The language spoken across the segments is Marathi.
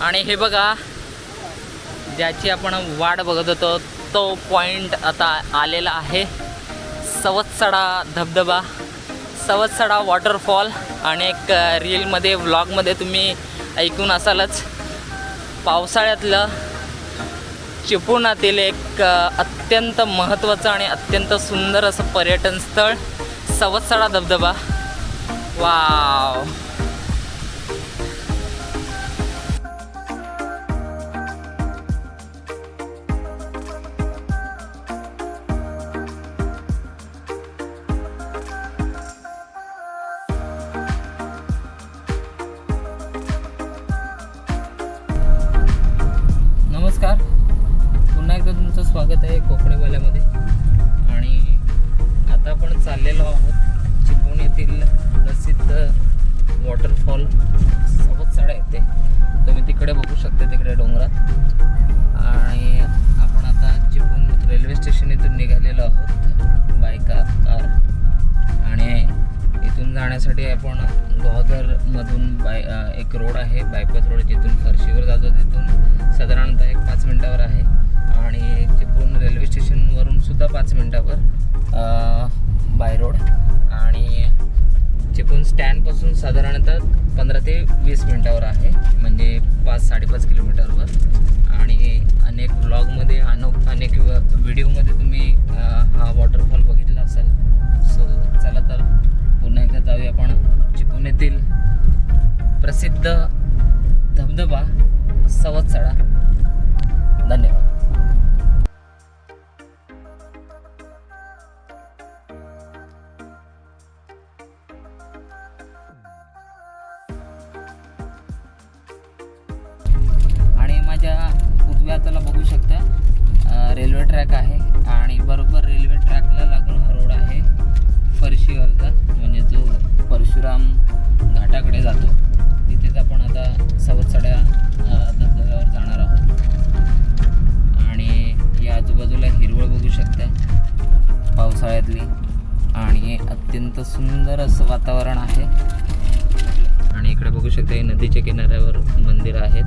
आणि हे बघा ज्याची आपण वाट बघत होतो तो पॉईंट आता आलेला आहे. सवत्सडा धबधबा सवत्सडा वॉटरफॉल आणि एक रीलमध्ये व्लॉगमध्ये तुम्ही ऐकून असालच. पावसाळ्यातलं चिपळुणातील एक अत्यंत महत्त्वाचं आणि अत्यंत सुंदर असं पर्यटन स्थळ सवत्सडा धबधबा. वाव! जाण्यासाठी आपण गोहदरमधून बाय एक रोड आहे बायपास रोड जिथून फरशीवर जातो तिथून साधारणतः एक पाच मिनटावर आहे. आणि तिथून रेल्वे स्टेशनवरून सुद्धा पाच मिनटावर बाय रोड. आणि चिपळूण स्टँडपासून साधारणतः पंधरा ते वीस मिनटावर आहे म्हणजे पाच साडेपाच किलोमीटरवर. आणि अनेक ब्लॉगमध्ये अनेक अनेक व- व्हिडिओमध्ये तुम्ही आपण चिपळूण येथील प्रसिद्ध धबधबा सवत्सडा धन्यवाद. आणि माझ्या उजव्या हाताला बघू शकता रेल्वे ट्रॅक आहे आणि बरोबर रेल्वे ट्रॅकला इथं सुंदर असं वातावरण आहे. आणि इकडे बघू शकता हे नदीच्या किनाऱ्यावर मंदिर आहेत.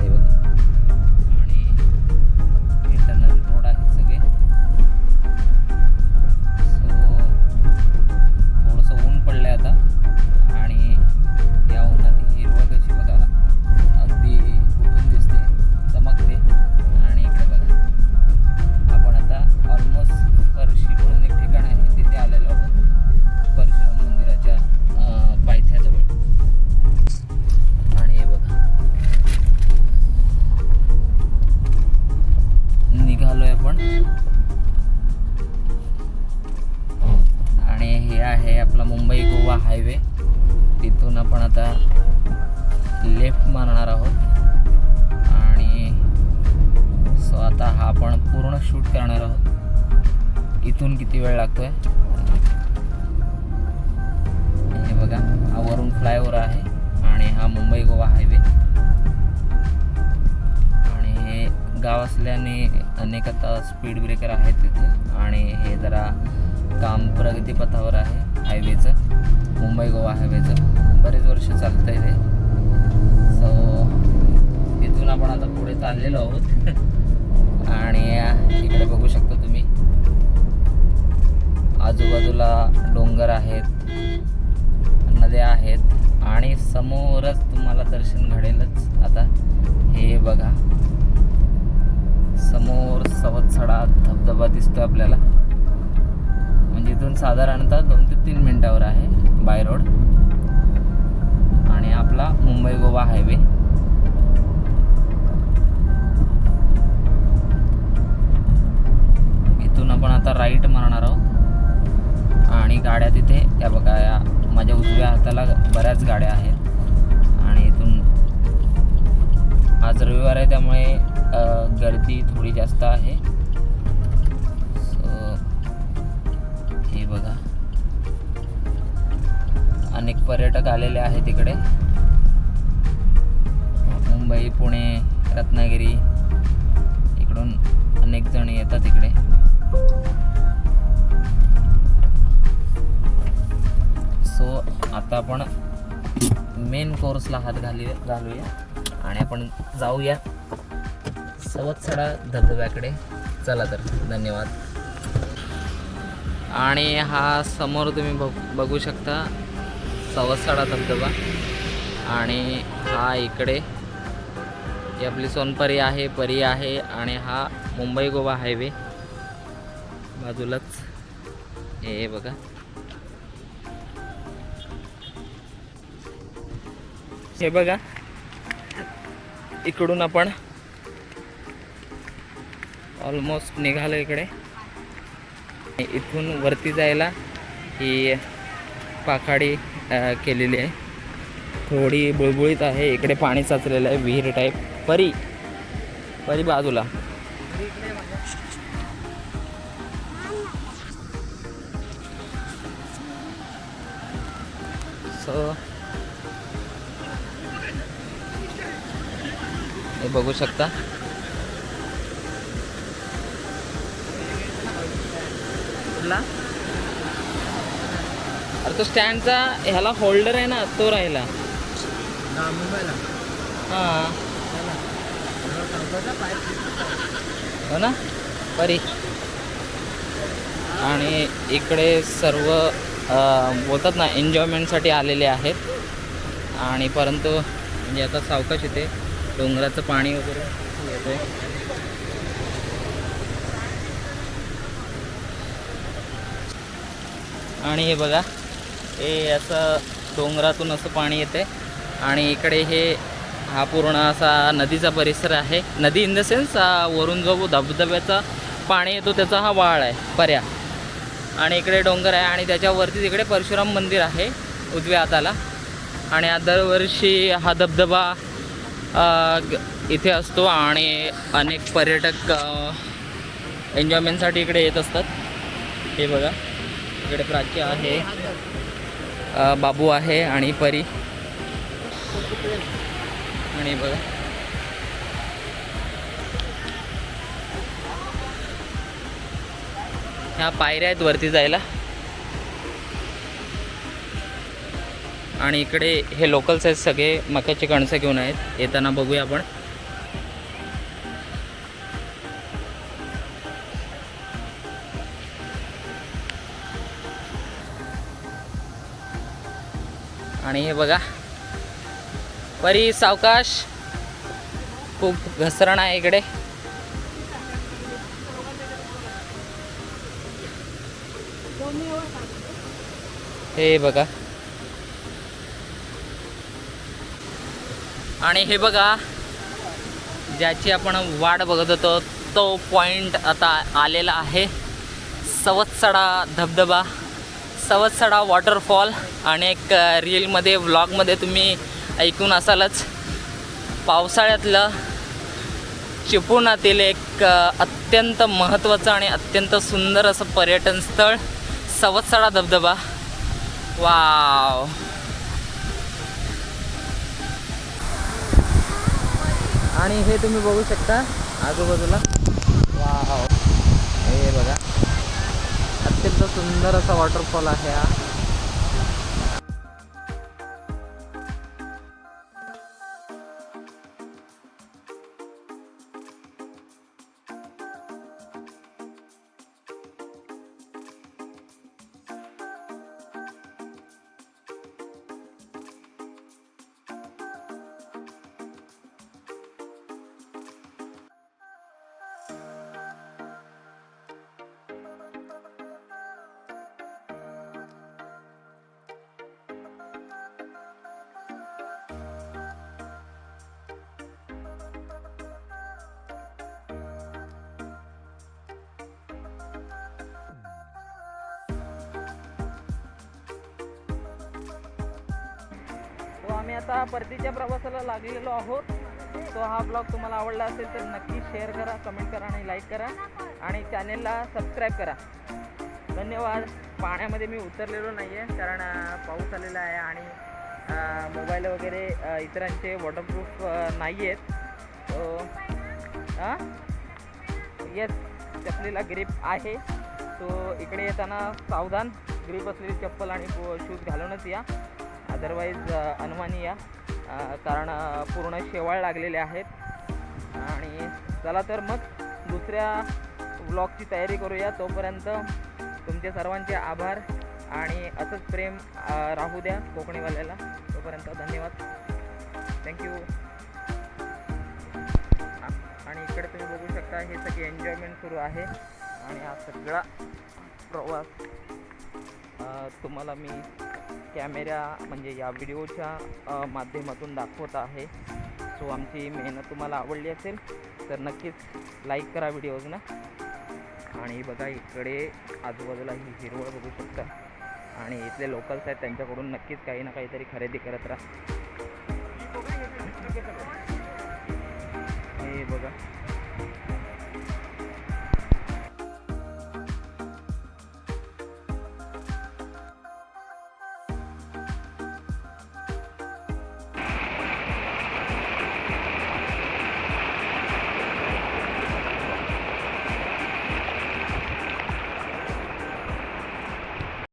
हे बघा. हे आहे आपला मुंबई गोवा हायवे. तिथून आपण आता लेफ्ट मारणार आहोत. आणि सो आता हा आपण पूर्ण शूट करणार आहोत. इथून किती वेळ लागतोय? हे बघा हा वरून फ्लायओव्हर आहे आणि हा मुंबई गोवा हायवे. आणि हे गाव असल्याने अनेक आता स्पीड ब्रेकर आहेत तिथे. आणि हे जरा काम प्रगतीपथावर आहे हायवेचं मुंबई गोवा हायवेचं बरेच वर्ष चालतं आहे ते सो तिथून आपण आता पुढे चाललेलो आहोत. आणि इकडे बघू शकता तुम्ही. आजूबाजूला डोंगर आहेत नद्या आहेत आणि समोरच तुम्हाला दर्शन घडेलच. आता हे बघा. समोर सवतसडा धबधबा दिसतो आपल्याला. म्हणजे इथून साधारणतः दोन ते तीन मिनिटावर आहे बाय रोड. आणि आपला मुंबई गोवा हायवे. इथून आपण आता राईट मारणार आहोत. आणि गाड्या तिथे त्या बघा या माझ्या उजव्या हाताला बऱ्याच गाड्या आहेत. आणि इथून आज रविवार आहे त्यामुळे गर्दी थोडी जास्त आहे. बघा. अनेक पर्यटक आलेले आहेत इकडे. मुंबई पुणे रत्नागिरी इकडून अनेक जण येतात इकडे. सो आता आपण मेन कोर्सला हात घाली घालूया आणि आपण जाऊया. सवत्सडा धबधब्याकडे. चला तर धन्यवाद. आणि हा समोर तुम्ही बघ बघू शकता सवसाडा धबधबा. आणि हा इकडे ही आपली सोनपरी आहे परी आहे आणि हा मुंबई गोवा हायवे बाजूलाच. हे बघा. हे बघा. इकडून आपण ऑलमोस्ट निघालो इकडे. इथून वरती जायला ही पाखाडी केलेली आहे. थोडी बुळबुळीत आहे इकडे पाणी साचलेलं आहे विहीर टाईप परी परी बाजूला. सो हे बघू शकता. कुठला अरे तो स्टँडचा ह्याला होल्डर आहे ना तो राहिला. मुंबईला. हां. हो ना? परी. आणि इकडे सर्व बोलतात ना एन्जॉयमेंटसाठी आलेले आहेत. आणि परंतु म्हणजे आता सावकाश येते डोंगराचं पाणी वगैरे येते आणि हे बघा हे असं डोंगरातून असं पाणी येते. आणि इकडे हे हा पूर्ण असा नदीचा परिसर आहे. नदी इन द सेन्स वरून जो धबधब्याचा पाणी येतो त्याचा हा वाळ आहे पर्या. आणि इकडे डोंगर आहे आणि त्याच्यावरती तिकडे परशुराम मंदिर आहे उजव्या हाताला आणि हा दरवर्षी हा धबधबा इथे असतो आणि अनेक पर्यटक एन्जॉयमेंटसाठी इकडे येत असतात. हे बघा. इकडे प्राची आहे. बाबू आहे आणि परी. आणि बघा. ह्या पायऱ्या आहेत वरती जायला. आणि इकडे हे लोकल्स आहेत सगळे मक्याचे कणसं घेऊन आहेत. येताना बघूया आपण. आणि हे बघा. परी सावकाश. खूप घसरण आहे इकडे. हे बघा. आणि हे बघा ज्याची आपण वाट बघत होतो तो पॉइंट आता आलेला आहे. सवत्सडा धबधबा. सवत्सडा वॉटरफॉल आणि एक रीलमध्ये व्लॉगमध्ये तुम्ही ऐकून असालच. पावसाळ्यातलं चिपळुणातील एक अत्यंत महत्त्वाचं आणि अत्यंत सुंदर असं पर्यटन स्थळ सवत्सडा धबधबा. वाव! आणि हे तुम्ही बघू शकता आजूबाजूला. वाव! हे बघा. अत्यंत सुंदर असा वॉटरफॉल आहे हा. आता परतीच्या प्रवासाला लागलेलो आहोत. तो हा ब्लॉग तुम्हाला आवडला असेल तर नक्की शेअर करा कमेंट करा आणि लाईक करा. आणि चॅनेलला सबस्क्राईब करा. धन्यवाद. पाण्यामध्ये मी उतरलेलो नाही आहे कारण पाऊस आलेला आहे आणि मोबाईल वगैरे इतरांचे वॉटरप्रूफ नाही आहेत हां येस चपलीला ग्रीप आहे. सो इकडे येताना सावधान ग्रीप असलेली चप्पल आणि शूज घालूनच या. अदरवाईज अनुमानी या. कारण पूर्ण शेवाळ लागलेले आहेत. आणि चला तर मग दुसऱ्या ब्लॉगची तयारी करूया. तोपर्यंत तुमचे सर्वांचे आभार आणि असंच प्रेम राहू द्या कोकणीवाल्याला. तोपर्यंत धन्यवाद. थँक्यू आणि इकडे तुम्ही बघू शकता हे सगळी एन्जॉयमेंट सुरू आहे. आणि हा सगळा प्रवास तुम्हाला मी कॅमेरा म्हणजे या व्हिडिओच्या माध्यमातून दाखवत आहे. सो आमची मेहनत तुम्हाला आवडली असेल तर नक्कीच लाईक करा व्हिडिओजना. आणि बघा इकडे आजूबाजूला ही हिरवळ बघू शकता. आणि इथले लोकल्स आहेत त्यांच्याकडून नक्कीच काही ना काहीतरी खरेदी करत राहा.